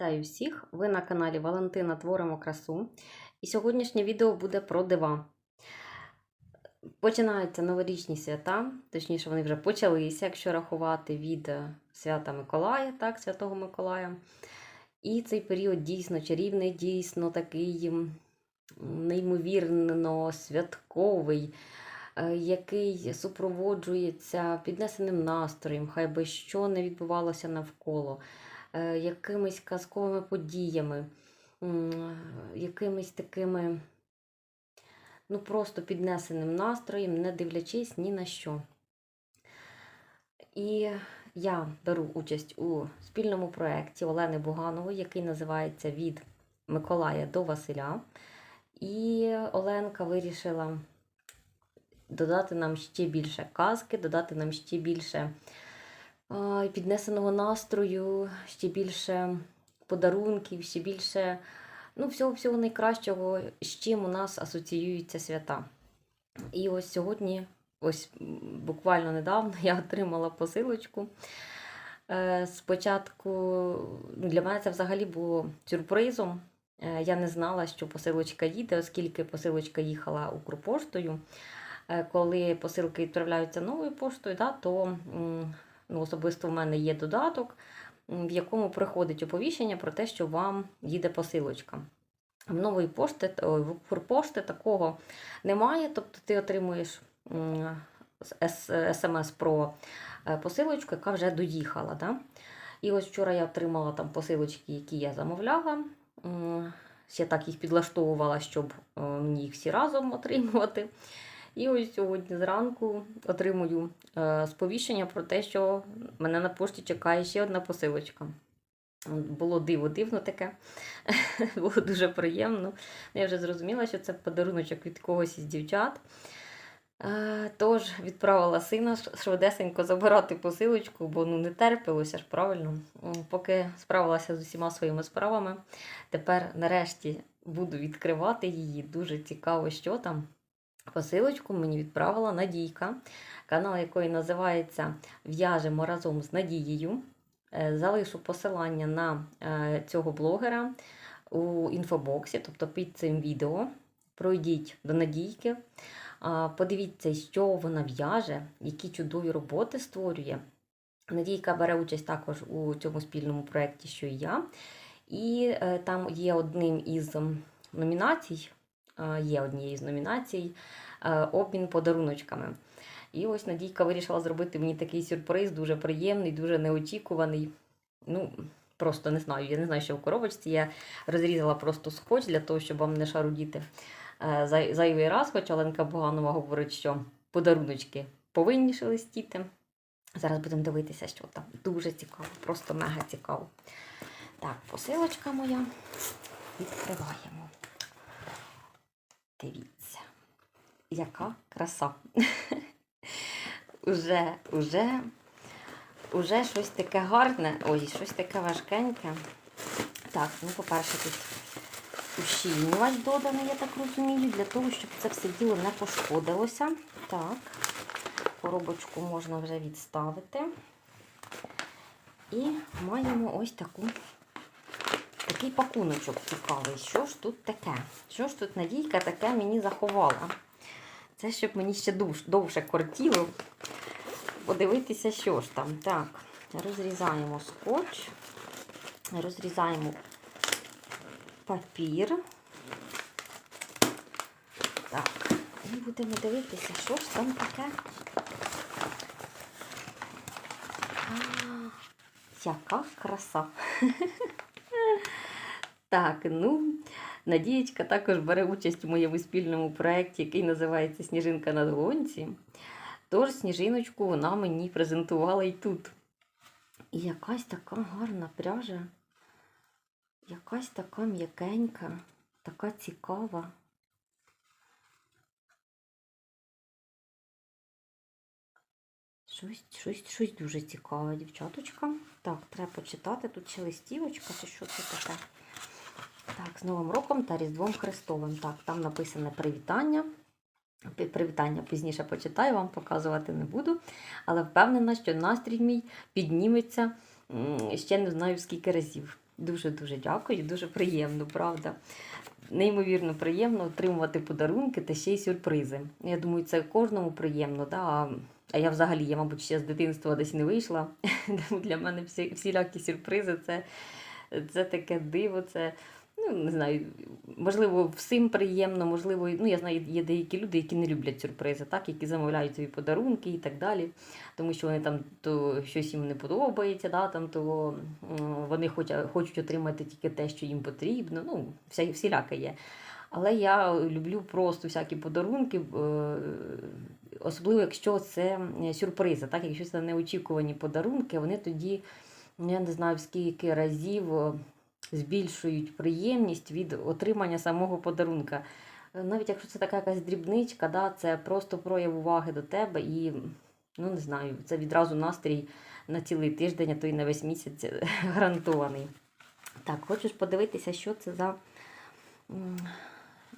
Вітаю всіх! Ви на каналі Валентина Творимо красу. І сьогоднішнє відео буде про дива. Починаються новорічні свята, точніше, вони вже почалися, якщо рахувати від е, свята Миколая, так, Святого Миколая. І цей період дійсно чарівний, дійсно такий неймовірно святковий, е, який супроводжується піднесеним настроєм, хай би що не відбувалося навколо якимись казковими подіями, якимись такими, ну просто піднесеним настроєм, не дивлячись ні на що. І я беру участь у спільному проєкті Олени Буганової, який називається Від Миколая до Василя. І Оленка вирішила додати нам ще більше казки, додати нам ще більше піднесеного настрою, ще більше подарунків, ще більше ну, всього всього найкращого, з чим у нас асоціюються свята. І ось сьогодні, ось буквально недавно, я отримала посилочку. Е, Спочатку ну, для мене це взагалі було сюрпризом. Е, Я не знала, що посилочка їде, оскільки посилочка їхала Укрпоштою. Е, Коли посилки відправляються новою поштою, да, то ну, особисто в мене є додаток, в якому приходить оповіщення про те, що вам їде посилочка. В нової пошти, ой, в Укрпошти такого немає, тобто ти отримуєш смс про е, посилочку, яка вже доїхала. Да? І ось вчора я отримала там посилочки, які я замовляла. Ще так їх підлаштовувала, щоб е, мені їх всі разом отримувати. І ось сьогодні зранку отримую е, сповіщення про те, що мене на пошті чекає ще одна посилочка. Було диво, дивно таке. Було дуже приємно. Я вже зрозуміла, що це подаруночок від когось із дівчат. Е, Тож відправила сина швидесенько забирати посилочку, бо ну не терпилося ж правильно. Поки справилася з усіма своїми справами, тепер нарешті буду відкривати її. Дуже цікаво, що там. Посилочку мені відправила Надійка, канал якої називається В'яжемо разом з Надією. Е, Залишу посилання на е, цього блогера у інфобоксі, тобто під цим відео. Пройдіть до Надійки, подивіться, що вона в'яже, які чудові роботи створює. Надійка бере участь також у цьому спільному проєкті, що і я. І е, там є одним із номінацій, є однією з номінацій е, обмін подаруночками. І ось Надійка вирішила зробити мені такий сюрприз, дуже приємний, дуже неочікуваний. Ну, просто не знаю, я не знаю, що в коробочці. Я розрізала просто скотч для того, щоб вам не шарудіти е, зайвий раз, хоча Оленка Буганова говорить, що подаруночки повинні шелестіти. Зараз будемо дивитися, що там. Дуже цікаво, просто мега цікаво. Так, посилочка моя. Відкриваємо. Дивіться, яка краса. Уже, уже, уже щось таке гарне. Ой, щось таке важкеньке. Так, ну, по-перше, тут ущільнювач доданий, я так розумію, для того, щоб це все діло не пошкодилося. Так, коробочку можна вже відставити. І маємо ось таку, такий пакуночок цікавий. Що ж тут таке? Що ж тут Надійка таке мені заховала? Це щоб мені ще довше кортіло. Подивитися, що ж там. Так, розрізаємо скотч, розрізаємо папір. Так, і будемо дивитися, що ж там таке. А, яка краса. Так, ну, Надієчка також бере участь у моєму спільному проєкті, який називається Сніжинка на долонці. Тож сніжиночку вона мені презентувала і тут. І якась така гарна пряжа, якась така м'якенька, така цікава. Щось, щось, щось дуже цікаве, дівчаточка. Так, треба почитати. Тут ще листівочка, чи що це таке. Так, з Новим роком та Різдвом Христовим. Так, там написане привітання. Привітання пізніше почитаю, вам показувати не буду. Але впевнена, що настрій мій підніметься ще не знаю скільки разів. Дуже-дуже дякую, дуже приємно, правда. Неймовірно приємно отримувати подарунки та ще й сюрпризи. Я думаю, це кожному приємно. Да? А- я взагалі, я, мабуть, ще з дитинства десь не вийшла. Тому для мене всі, всілякі сюрпризи це, це таке диво, це. Ну, не знаю, можливо, всім приємно, можливо, ну я знаю, є деякі люди, які не люблять сюрпризи, так, які замовляють собі подарунки і так далі, тому що вони там то щось їм не подобається, да, там, то вони хочуть, хочуть отримати тільки те, що їм потрібно. Ну, вся, всіляке є. Але я люблю просто всякі подарунки, е, особливо якщо це сюрпризи, так, якщо це неочікувані подарунки, вони тоді, ну, я не знаю, скільки разів збільшують приємність від отримання самого подарунка. Е, Навіть якщо це така якась дрібничка, да, це просто прояв уваги до тебе і, ну не знаю, це відразу настрій на цілий тиждень, а то й на весь місяць е, гарантований. Так, хочеш подивитися, що це за,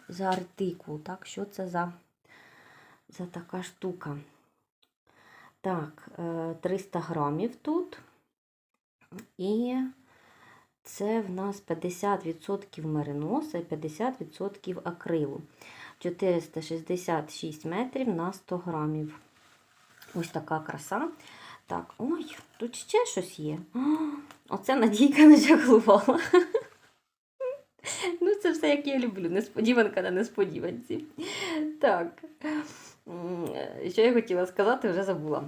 за артикул, так? Що це за, за така штука? Так, е, 300 грамів тут. І це в нас 50% мериноса і 50% акрилу. 466 метрів на 100 грамів. Ось така краса. Так, ой, тут ще щось є. Оце Надійка начаклувала. Ну, це все, як я люблю. Несподіванка на несподіванці. Так. Що я хотіла сказати, вже забула.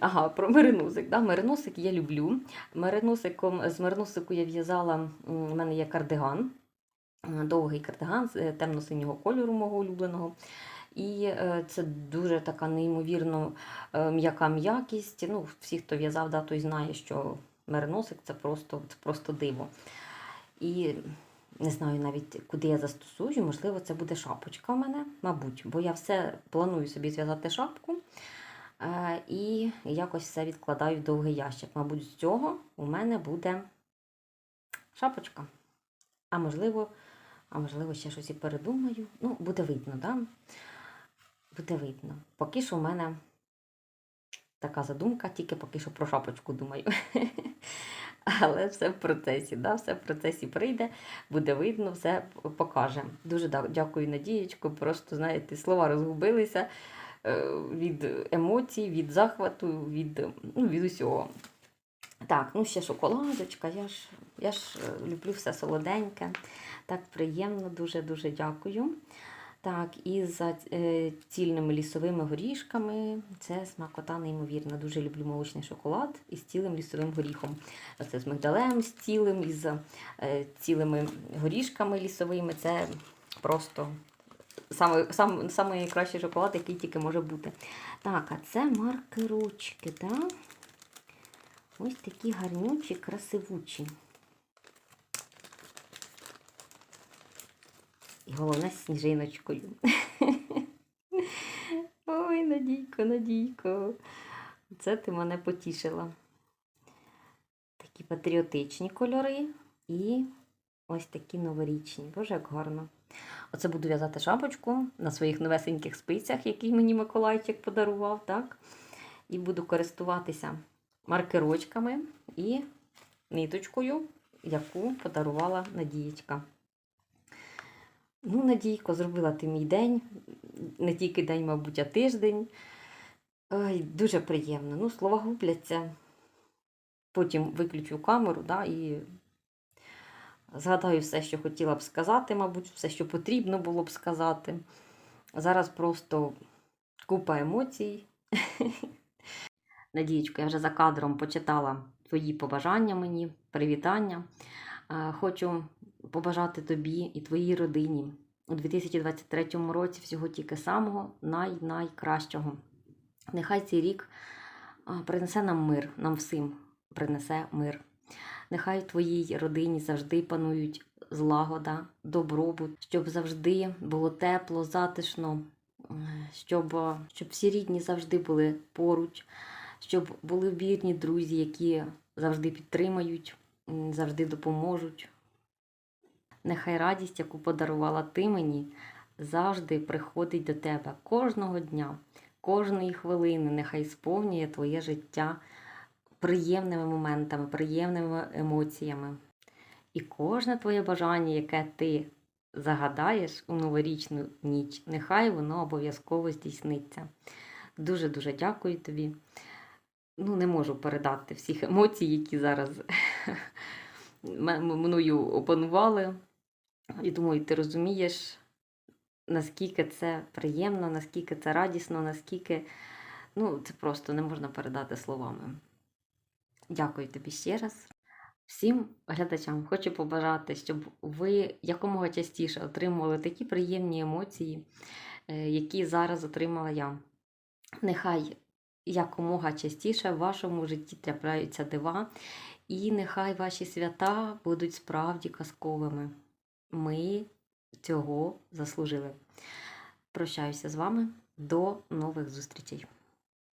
Ага, про мериносик. Да? Мериносик я люблю. Мериносиком, з мериносику я в'язала, у мене є кардиган, е, довгий кардиган з е, темно-синього кольору мого улюбленого. І е, це дуже така неймовірно м'яка м'якість. Ну, всі, хто в'язав, да, той знає, що мериносик це просто, це просто диво. І не знаю навіть, куди я застосую. Можливо, це буде шапочка в мене, мабуть, бо я все планую собі зв'язати шапку. Е, і якось все відкладаю в довгий ящик. Мабуть, з цього у мене буде шапочка. А можливо, а можливо, ще щось і передумаю. Ну, буде видно, да? Буде видно. Поки що в мене така задумка, тільки поки що про шапочку думаю. Але все в процесі, да? все в процесі прийде, буде видно, все покаже. Дуже дякую, Надієчко. Просто, знаєте, слова розгубилися е, від емоцій, від захвату, від, ну, від усього. Так, ну ще шоколадочка. Я ж, я ж е, люблю все солоденьке. Так приємно, дуже-дуже дякую. Так, і за е, цільними лісовими горішками це смакота неймовірна. Дуже люблю молочний шоколад із цілим лісовим горіхом. Це з мигдалем, з цілим, із е, цілими горішками лісовими. Це просто саме, сам, саме найкращий шоколад, який тільки може бути. Так, а це маркерочки, так? Ось такі гарнючі, красивучі. І головне сніжиночкою. Ой, Надійко, Надійко. Це ти мене потішила. Такі патріотичні кольори і ось такі новорічні. Боже, як гарно. Оце буду в'язати шапочку на своїх новесеньких спицях, які мені Миколайчик подарував, так? І буду користуватися маркерочками і ниточкою, яку подарувала Надієчка. Ну, Надійко, зробила ти мій день. Не тільки день, мабуть, а тиждень. Ой, дуже приємно. Ну, слова губляться. Потім виключу камеру, да, і згадаю все, що хотіла б сказати, мабуть, все, що потрібно було б сказати. Зараз просто купа емоцій. Надієчко, я вже за кадром почитала твої побажання мені, привітання. Е, Хочу побажати тобі і твоїй родині у 2023 році всього тільки самого най-найкращого. Нехай цей рік принесе нам мир, нам всім принесе мир. Нехай твоїй родині завжди панують злагода, добробут, щоб завжди було тепло, затишно, щоб, щоб всі рідні завжди були поруч, щоб були вірні друзі, які завжди підтримають, завжди допоможуть. Нехай радість, яку подарувала ти мені, завжди приходить до тебе кожного дня, кожної хвилини. Нехай сповнює твоє життя приємними моментами, приємними емоціями. І кожне твоє бажання, яке ти загадаєш у новорічну ніч, нехай воно обов'язково здійсниться. Дуже-дуже дякую тобі. Ну, не можу передати всіх емоцій, які зараз мною опанували. І думаю, ти розумієш, наскільки це приємно, наскільки це радісно, наскільки ну, це просто не можна передати словами. Дякую тобі ще раз. Всім глядачам хочу побажати, щоб ви якомога частіше отримували такі приємні емоції, е, які зараз отримала я. Нехай якомога частіше в вашому житті трапляються дива, і нехай ваші свята будуть справді казковими. Ми цього заслужили. Прощаюся з вами. До нових зустрічей!